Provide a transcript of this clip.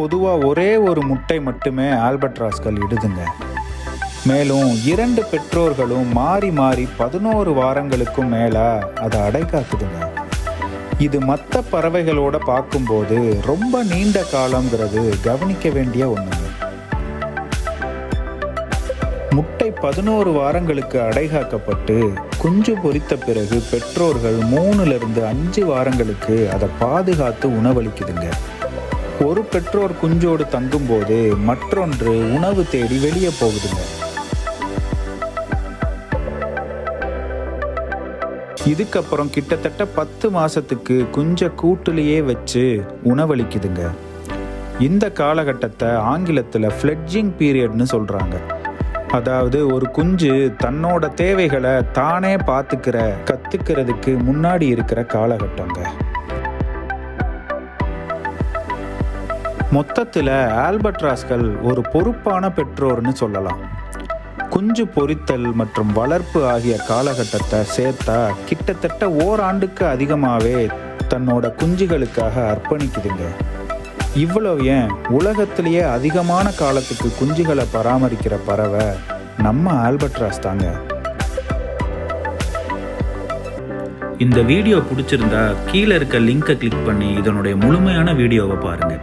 பொதுவாக ஒரே ஒரு முட்டை மட்டுமே ஆல்பட்ராஸ்கள் இடுதுங்க. மேலும் இரண்டு பெற்றோர்களும் மாறி மாறி பதினோரு வாரங்களுக்கும் மேலே அதை அடை காக்குதுங்க. இது மற்ற பறவைகளோட பார்க்கும்போது ரொம்ப நீண்ட காலங்கிறது கவனிக்க வேண்டிய ஒன்றுங்க முட்டை பதினோரு வாரங்களுக்கு அடைகாக்கப்பட்டு குஞ்சு பொரித்த பிறகு பெற்றோர்கள் மூணுலேருந்து அஞ்சு வாரங்களுக்கு அதை பாதுகாத்து உணவளிக்குதுங்க. ஒரு பெற்றோர் குஞ்சோடு தங்கும்போது மற்றொன்று உணவு தேடி வெளியே போகுதுங்க இதுக்கப்புறம் கிட்டத்தட்ட பத்து மாசத்துக்கு குஞ்ச கூட்டுலேயே வச்சு உணவளிக்குதுங்க. இந்த காலகட்டத்தை ஆங்கிலத்தில் ஃப்ளெட்ஜிங் பீரியட்னு சொல்கிறாங்க அதாவது ஒரு குஞ்சு தன்னோட தேவைகளை தானே பார்த்துக்கிற கத்துக்கிறதுக்கு முன்னாடி இருக்கிற காலகட்டங்க. மொத்தத்தில் ஆல்பட்ராஸ்கள் ஒரு பொறுப்பான பெற்றோர்னு சொல்லலாம். குஞ்சு பொரித்தல் மற்றும் வளர்ப்பு ஆகிய காலகட்டத்தை சேர்த்தா கிட்டத்தட்ட ஓராண்டுக்கு அதிகமாகவே தன்னோட குஞ்சுகளுக்காக அர்ப்பணிக்குதுங்க. இவ்வளவு ஏன்? உலகத்திலேயே அதிகமான காலத்துக்கு குஞ்சுகளை பராமரிக்கிற பறவை நம்ம ஆல்பட்ராஸ் தாங்க. இந்த வீடியோ பிடிச்சிருந்தா கீழே இருக்க லிங்கை கிளிக் பண்ணி இதனுடைய முழுமையான வீடியோவை பாருங்கள்